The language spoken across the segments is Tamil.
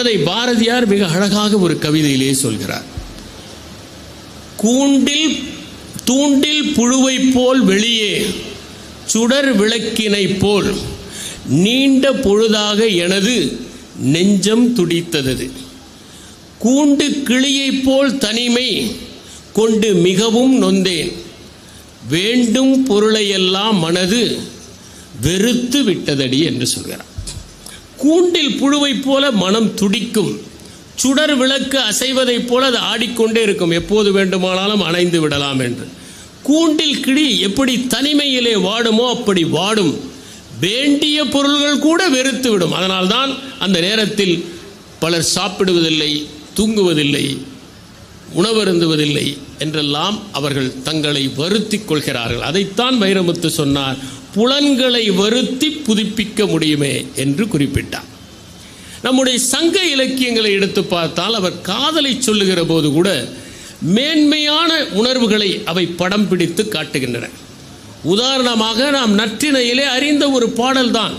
என்பதை பாரதியார் மிக அழகாக ஒரு கவிதையிலே சொல்கிறார். கூண்டில் தூண்டில் புழுவை போல் வெளியே சுடர் விளக்கினை போல் நீண்ட பொழுதாக எனது நெஞ்சம் துடித்தது கூண்டு கிளியைப் போல் தனிமை கொண்டு மிகவும் நொந்தேன். வேண்டும் பொருளையெல்லாம் மனது வெறுத்து விட்டதடி என்று சொல்கிறார். கூண்டில் புழுவைப் போல மனம் துடிக்கும். சுடர் விளக்கு அசைவதைப் போல அது ஆடிக்கொண்டே இருக்கும். எப்போது வேண்டுமானாலும் அணைந்து விடலாம் என்று. கூண்டில் கிளி எப்படி தனிமையிலே வாடுமோ அப்படி வாடும். வேண்டிய பொருள்கள் கூட வெறுத்து விடும். அதனால்தான் அந்த நேரத்தில் பலர் சாப்பிடுவதில்லை தூங்குவதில்லை உணவருந்துவதில்லை என்றெல்லாம் அவர்கள் தங்களை வருத்தி கொள்கிறார்கள். அதைத்தான் வைரமுத்து சொன்னார். புலன்களை வருத்தி புதுப்பிக்க முடியுமே என்று குறிப்பிட்டார். நம்முடைய சங்க இலக்கியங்களை எடுத்து பார்த்தால் அவர் காதலை சொல்லுகிற போது கூட மேன்மையான உணர்வுகளை அவை படம் பிடித்து காட்டுகின்றன. உதாரணமாக நாம் நற்றினையிலே அறிந்த ஒரு பாடல்தான்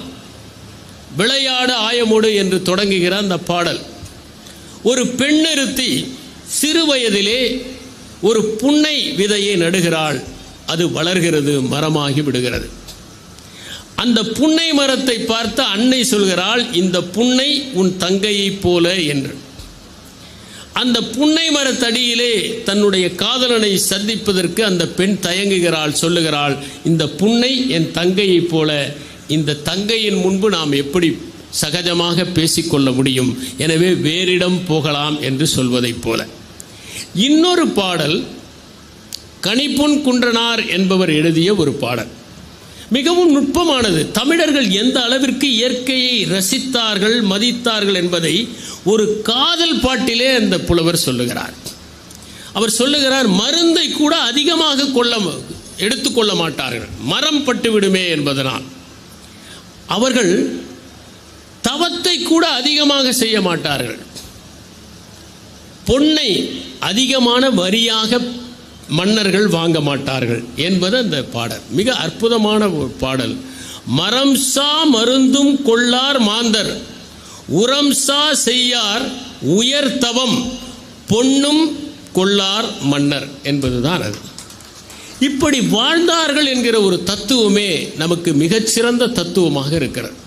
விளையாடு ஆயமோடு என்று தொடங்குகிற அந்த பாடல். ஒரு பெண்ணெருத்தி சிறு வயதிலே ஒரு புன்னை விதையை நடுகிறாள் அது வளர்கிறது மரமாகி விடுகிறது. அந்த புன்னை மரத்தை பார்த்து அன்னை சொல்கிறாள் இந்த புன்னை உன் தங்கையைப் போல என்று. அந்த புன்னை மரத்தடியிலே தன்னுடைய காதலனை சந்திப்பதற்கு அந்த பெண் தயங்குகிறாள் சொல்லுகிறாள் இந்த புன்னை என் தங்கையைப் போல இந்த தங்கையின் முன்பு நாம் எப்படி சகஜமாக பேசிக்கொள்ள முடியும்? எனவே வேறிடம் போகலாம் என்று சொல்வதைப் போல. இன்னொரு பாடல் கணிப்புன் குன்றனார் என்பவர் எழுதிய ஒரு பாடல். மிகவும் நுட்பமானது. தமிழர்கள் எந்த அளவிற்கு இயற்கையை ரசித்தார்கள் மதித்தார்கள் என்பதை ஒரு காதல் பாட்டிலே அந்த புலவர் சொல்லுகிறார். அவர் சொல்லுகிறார் மருந்தை கூட அதிகமாக கொள்ள எடுத்துக்கொள்ள மாட்டார்கள். மரம் பட்டு விடுமே என்பதனால். அவர்கள் தவத்தை கூட அதிகமாக செய்ய மாட்டார்கள். பொன்னை அதிகமான வரியாக மன்னர்கள் வாங்க மாட்டார்கள் என்பது அந்த பாடல். மிக அற்புதமான ஒரு பாடல். மரம் சா மருந்தும் கொள்ளார் மாந்தர். உரம் சா செய்யார் உயர்தவம் பொன்னும் கொள்ளார் மன்னர் என்பதுதான் அது. இப்படி வாழ்ந்தார்கள் என்கிற ஒரு தத்துவமே நமக்கு மிகச்சிறந்த தத்துவமாக இருக்கிறது.